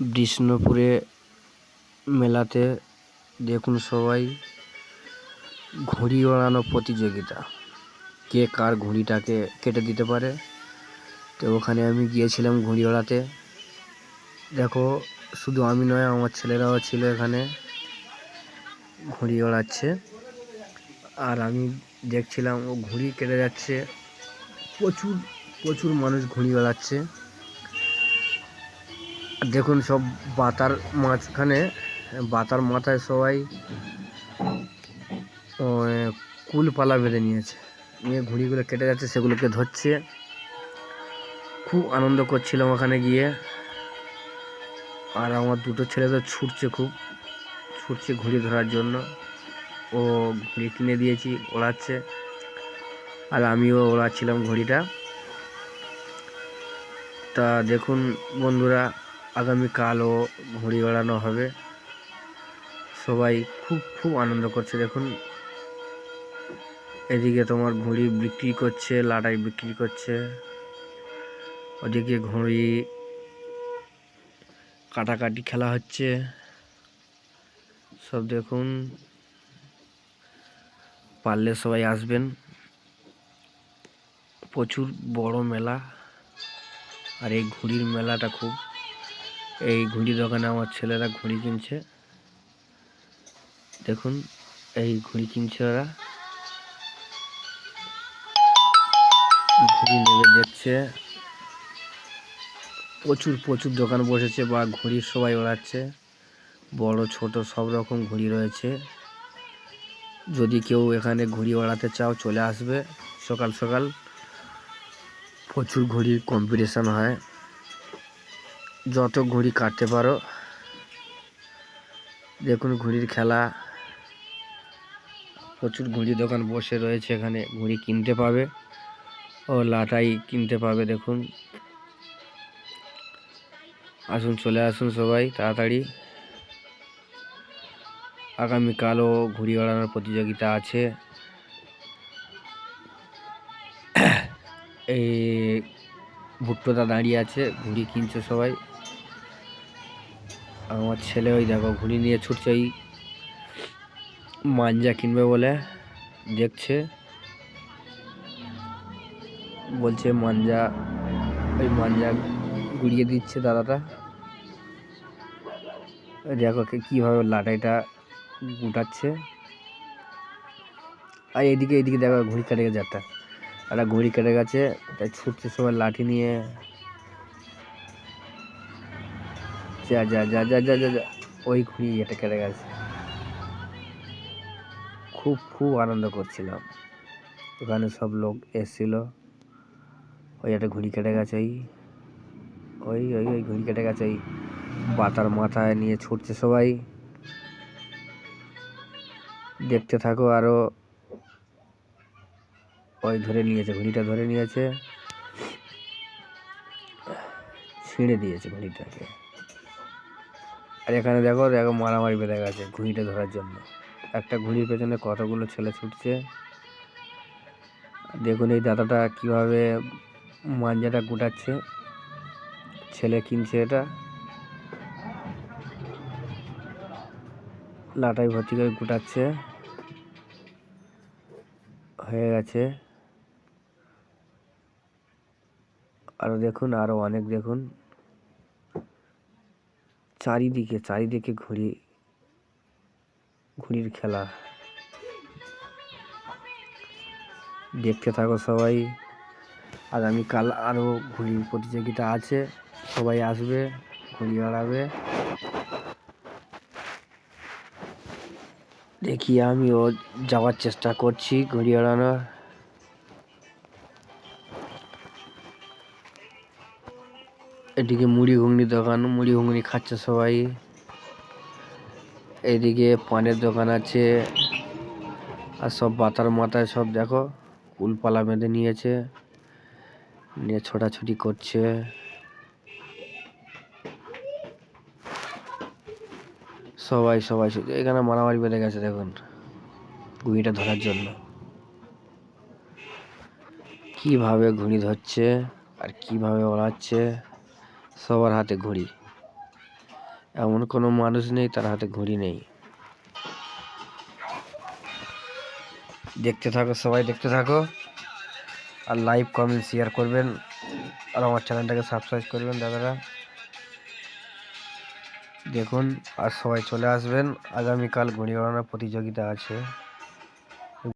বিষ্ণুপুরে মেলাতে দেখুন সবাই ঘুড়ি ওড়ানো প্রতিযোগিতা। কে কার ঘুড়িটাকে কেটে দিতে পারে। তো ওখানে আমি গিয়েছিলাম ঘুড়ি ওড়াতে। দেখো, শুধু আমি নয়, আমার ছেলেরাও ছিল এখানে ঘুড়ি ওড়াচ্ছে। আর আমি দেখছিলাম ও ঘুড়ি কেটে যাচ্ছে। প্রচুর প্রচুর মানুষ ঘুড়ি ওড়াচ্ছে। দেখুন সব বাতার মাঝখানে, বাতার মাথায় সবাই কুলপালা বেঁধে নিয়েছে। নিয়ে ঘুড়িগুলো কেটে যাচ্ছে, সেগুলোকে ধরছে। খুব আনন্দ করছিলাম ওখানে গিয়ে। আর আমার দুটো ছেলে তো ছুটছে খুব, ছুটছে ঘুড়ি ধরার জন্য। ও ঘুড়ি কিনে দিয়েছি, ওড়াচ্ছে। আর আমিও ওড়াচ্ছিলাম ঘড়িটা। তা দেখুন বন্ধুরা আগামীকালও ঘুড়ি ওড়ানো হবে। সবাই খুব খুব আনন্দ করছে। দেখুন, এদিকে তোমার ঘুড়ি বিক্রি করছে, লাটাই বিক্রি করছে। ওদিকে ঘুড়ি কাটাকাটি খেলা হচ্ছে। সব দেখুন, পারলে সবাই আসবেন। প্রচুর বড় মেলা, আর এই ঘুড়ির মেলাটা খুব এই ঘুড়ি দোকানে আমার ছেলেরা ঘুড়ি কিনছে। দেখুন, এই ঘুড়ি কিনছে ওরা। ঘুড়ি নেবে দেখছে। প্রচুর প্রচুর দোকান বসেছে বা ঘুড়ির সবাই ওড়াচ্ছে। বড়, ছোট সব রকম ঘুড়ি রয়েছে। যদি কেউ এখানে ঘুড়ি ওড়াতে চাও, চলে আসবে। সকাল সকাল প্রচুর ঘুড়ির কম্পিটিশান হয়। যত ঘুড়ি কাটতে পারো, দেখুন ঘুড়ির খেলা। প্রচুর ঘুড়ি দোকান বসে রয়েছে এখানে, ঘুড়ি কিনতে পাবে ও লাটাই কিনতে পাবে, দেখুন। আসুন, চলে আসুন সবাই তাড়াতাড়ি। আগামীকালও ঘুড়ি ওড়ানোর প্রতিযোগিতা আছে। এই ভুট্টোদা দাঁড়িয়ে আছে, ঘুড়ি কিনছে সবাই। আমার ছেলে ওই দেখো, ঘুড়ি নিয়ে ছুটছে, ওই মাঞ্জা কিনবে বলে দেখছে। বলছে, মাঞ্জা, ওই মাঞ্জা গুড়িয়ে দিচ্ছে দাদাটা। দেখো কীভাবে লাটাইটা গুটাচ্ছে। আর এদিকে এদিকে দেখো ঘুড়ি কেটে গেছে একটা একটা ঘুড়ি কেটে গেছে, তাই ছুটছে সবাই লাঠি নিয়ে। যা যা যা যা যা যা যা। ওই ঘুড়ি এটা কেটে গেছে। খুব খুব আনন্দ করছিলাম। ওখানে সব লোক এসছিল। ওই একটা ঘুড়ি কেটে গেছে ওই ওই ওই ওই ঘুড়ি কেটে গেছে ওই বাতার মাথায় নিয়ে ছুটছে সবাই। দেখতে থাকো আরও ওই ধরে নিয়েছে, ঘুড়িটা ধরে নিয়েছে। ছিঁড়ে দিয়েছে ঘুড়িটাকে। আর এখানে দেখো দেখো মারামারি বেঁধে গেছে ঘুড়িটা ধরার জন্য। একটা ঘুড়ির পেছনে কতগুলো ছেলে ছুটছে। দেখুন এই দাদাটা কীভাবে মাঞ্জাটা গুটাচ্ছে। ছেলে কিনছে এটা। লাটাই ভর্তি করে গুটাচ্ছে। হয়ে গেছে। আরও দেখুন আরও অনেক দেখুন। চারিদিকে চারিদিকে ঘুরি ঘুড়ির খেলা। দেখতে থাকো সবাই। আগামীকাল আরও ঘুড়ির প্রতিযোগিতা আছে, সবাই আসবে ঘুড়ি ওড়াবে দেখি আমিও যাওয়ার চেষ্টা করছি ঘুড়ি ওড়ানোর এদিকে মুড়ি ঘুগনি দোকান, মুড়ি ঘুগনি খাচ্ছে সবাই। এদিকে পানের দোকান আছে, আর সব বাতার মাথায় সব দেখো কুলপালা বেঁধে নিয়েছে, নিয়ে ছোটাছুটি করছে। সবাই সবাই, এখানে মারামারি বেঁধে গেছে দেখুন, ঘুড়িটা ধরার জন্য। কীভাবে ঘুড়ি ধরছে আর কীভাবে ওড়াচ্ছে? সবার হাতে ঘড়ি। এমন কোনো মানুষ নেই, তার হাতে ঘড়ি নেই। দেখতে থাকো, সবাই দেখতে থাকো। আর লাইভ কমেন্ট শেয়ার করবেন। আর আমার চ্যানেলটাকে সাবস্ক্রাইব করবেন, দাদারা। দেখুন, আর সবাই চলে আসবেন। আগামীকাল ঘুড়ি ওড়ানোর প্রতিযোগিতা আছে।